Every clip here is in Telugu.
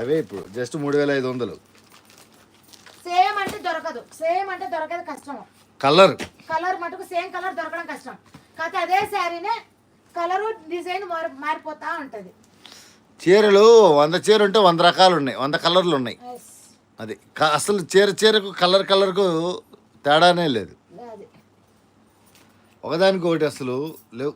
అవే ఇప్పుడు జస్ట్ మూడు వేల ఐదు వందలు. సేమ్ అంటే దొరకదు. సేమ్ అంటే దొరకదు కష్టం. కలర్. కలర్ మటుకు సేమ్ కలర్ దొరకడం కష్టం. కాకపోతే అదే శారీనే కలరు డిజైన్ మారి మారిపోతా ఉంటుంది. చీరలు వంద చీర ఉంటే వంద రకాలు ఉన్నాయి వంద కలర్లు ఉన్నాయి అది అసలు చీర చీరకు కలర్ కలర్కు తేడానే లేదు. ఒకదానికి ఒకటి అసలు లేవు.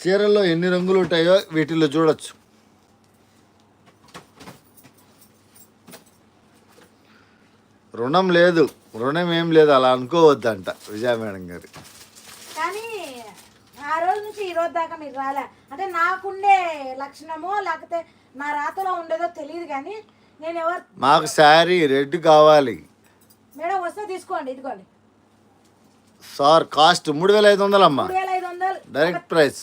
చీరల్లో ఎన్ని రంగులు ఉంటాయో వీటిల్లో చూడొచ్చు. రుణం లేదు. రుణం ఏం లేదు. అలా అనుకోవద్దంట విజయ మేడం గారు. కానీ ఆ రోజు నుంచి ఈ రోజు దాకా మీరు రాలే. అంటే నాకుండే లక్షణమో లేకపోతే నా రాతలో ఉండేదో తెలియదు కానీ నేను ఎవరు మాకు శారీ రెడ్ కావాలి. మేడం వస్తే తీసుకోండి ఇదిగోండి. సార్ కాస్ట్ మూడు వేల ఐదు వందలు. Direct price.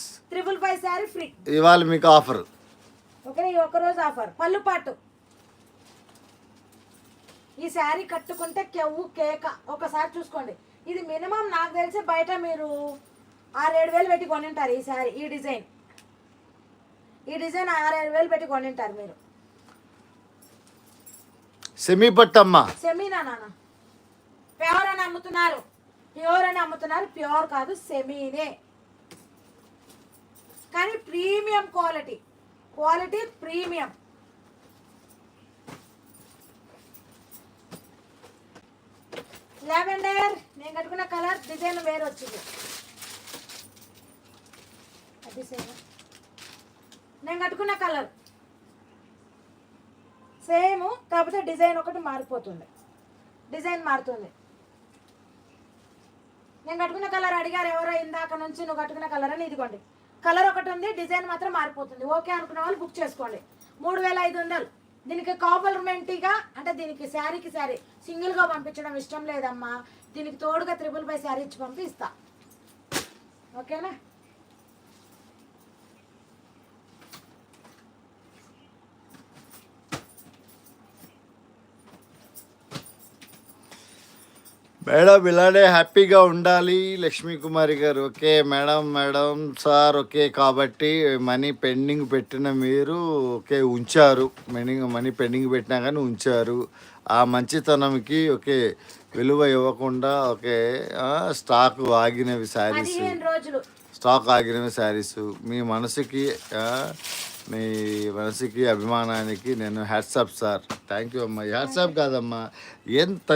శారీ ఫ్రీ. ఇవాళ మీకు ఆఫర్. ఓకే ఈ రోజు ఆఫర్. పళ్ళు పాటు. ఈ శారీ కట్టుకుంటే కెవ్వు కేక. ఒకసారి చూసుకోండి. ఇది మినిమం నాకు తెలిసి బయట మీరు ఆరేడు వేలు పెట్టి కొనింటారు ఈ శారీ ఈ డిజైన్. ఈ డిజైన్ ఆరేడు వేలు పెట్టి కొనింటారు మీరు. సెమీ పట్టమ్మా సెమీనా నాన్న. ప్యూర్ అని అమ్ముతున్నారు. ప్యూర్ అని అమ్ముతున్నారు. ప్యూర్ కాదు సెమీనే. కానీ premium quality. Quality premium. Lavender నేను కట్టుకున్న కలర్ డిజైన్ వేరు వచ్చింది అది సేమ్ నేను కట్టుకున్న కలర్. సేమ్ కాకపోతే డిజైన్ ఒకటి మారిపోతుంది. డిజైన్ మారుతుంది. నేను కట్టుకున్న కలర్ అడిగారు ఎవరో ఇందాక నుంచి నువ్వు కట్టుకున్న కలర్ అని ఇదిగోండి. కలర్ ఒకటి ఉంది డిజైన్ మాత్రం మారిపోతుంది. ఓకే అనుకున్న వాళ్ళు బుక్ చేసుకోండి. మూడు వేల ఐదు వందలు. దీనికి కాంప్లిమెంటరీగా అంటే దీనికి శారీకి శారీ సింగిల్గా పంపించడం ఇష్టం లేదమ్మా. దీనికి తోడుగా త్రిబుల్ బై శారీ ఇచ్చి పంపిస్తా. ఓకేనా? మేడం ఇలానే హ్యాపీగా ఉండాలి లక్ష్మీ కుమారి గారు. Okay madam madam sir okay. కాబట్టి మనీ పెండింగ్ పెట్టిన మీరు ఓకే ఉంచారు. మనీ మనీ పెండింగ్ పెట్టినా కానీ ఉంచారు. ఆ మంచితనంకి ఓకే విలువ ఇవ్వకుండా ఓకే స్టాక్ ఆగినవి శారీస్. స్టాక్ ఆగినవి శారీస్. మీ మనసుకి మీ మనసుకి అభిమానానికి నేను hats off sir thank you అమ్మా. హ్యాట్సాప్ కాదమ్మా. ఎంత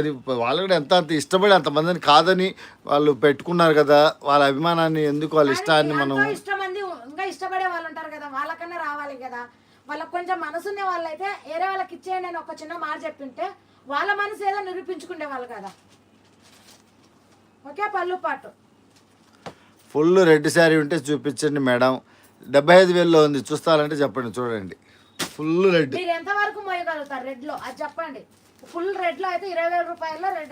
వాళ్ళు కూడా ఎంత అంత ఇష్టపడి అంతమందిని కాదని వాళ్ళు పెట్టుకున్నారు కదా. వాళ్ళ అభిమానాన్ని ఎందుకు వాళ్ళ ఇష్టాన్ని మనం ఎంతో ఇష్టం మంది ఇంకా ఇష్టపడే వాళ్ళు ఉంటారు కదా. వాళ్ళకన్నా రావాలి కదా. వాళ్ళకి కొంచెం మనసున్న వాళ్ళైతే వేరే వాళ్ళకి ఇచ్చేయండి అని ఒక చిన్న మాట చెప్పింటే వాళ్ళ మనసు ఏదో నిరూపించుకునే వాళ్ళు కదా. ఓకే పళ్ళు పాటు. ఫుల్ రెడ్ శారీ ఉంటే చూపించండి మేడం. డెబ్బై ఐదు వేలలో ఉంది. చూస్తారంటే చెప్పండి చూడండి. Full red. మీరు ఎంత వరకు మోయగలుగుతారు రెడ్లో అది చెప్పండి. ఫుల్ రెడ్లో అయితే ఇరవై వేల రూపాయల్లో రెడ్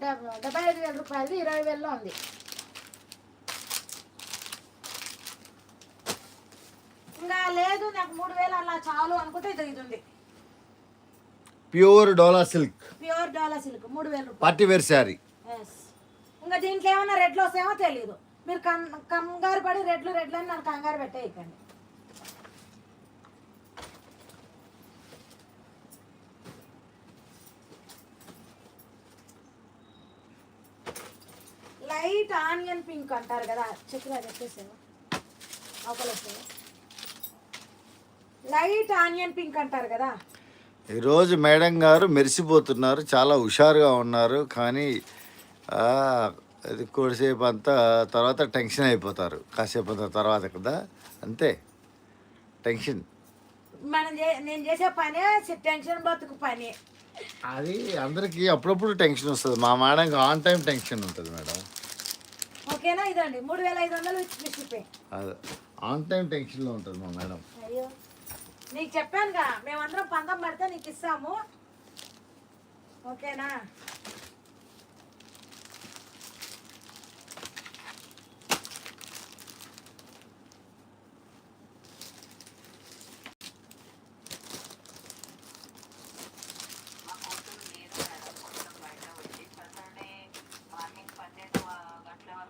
డెబ్- డెబ్బై ఐదు వేల రూపాయలు ఇరవై వేలలో ఉంది. ఇంకా లేదు నాకు మూడు వేలు అలా చాలు అనుకుంటే ఇది ఇది ఉంది. Pure dola silk. Pure dola silk మూడు వేల పార్టీ వేర్ శారీ. ఇంకా దీంట్లో ఏమన్నా రెడ్లు వస్తాయేమో తెలియదు మీరు కం కంగారు పడి రెడ్లు రెడ్లు అని నన్ను కంగారు పెట్టేయకండి. లైట్ ఆనియన్ పింక్ అంటారు కదా చక్కెర చెప్పేసాను అవకలు లైట్ ఆనియన్ పింక్ అంటారు కదా. ఈరోజు మేడం గారు మెరిసిపోతున్నారు చాలా హుషారుగా ఉన్నారు కానీ అది కొద్దిసేపు అంతా తర్వాత టెన్షన్ అయిపోతారు. కాసేపు అంత తర్వాత కదా. అంతే. టెన్షన్. మనం నేను చేసే పనే టెన్షన్ బతుకు పని. అది అందరికీ అప్పుడప్పుడు టెన్షన్ వస్తుంది. మా మేడంకి ఆన్ టైం టెన్షన్ ఉంటుంది మేడం. ఓకేనా? ఇదండి. మూడు వేల ఐదు వందలు అది. ఆన్ టైం టెన్షన్లో ఉంటుంది మా మేడం. అయ్యో. నీకు చెప్పానుగా. మేమందరం పందం పడితే నీకు ఇస్తాము. ఓకేనా?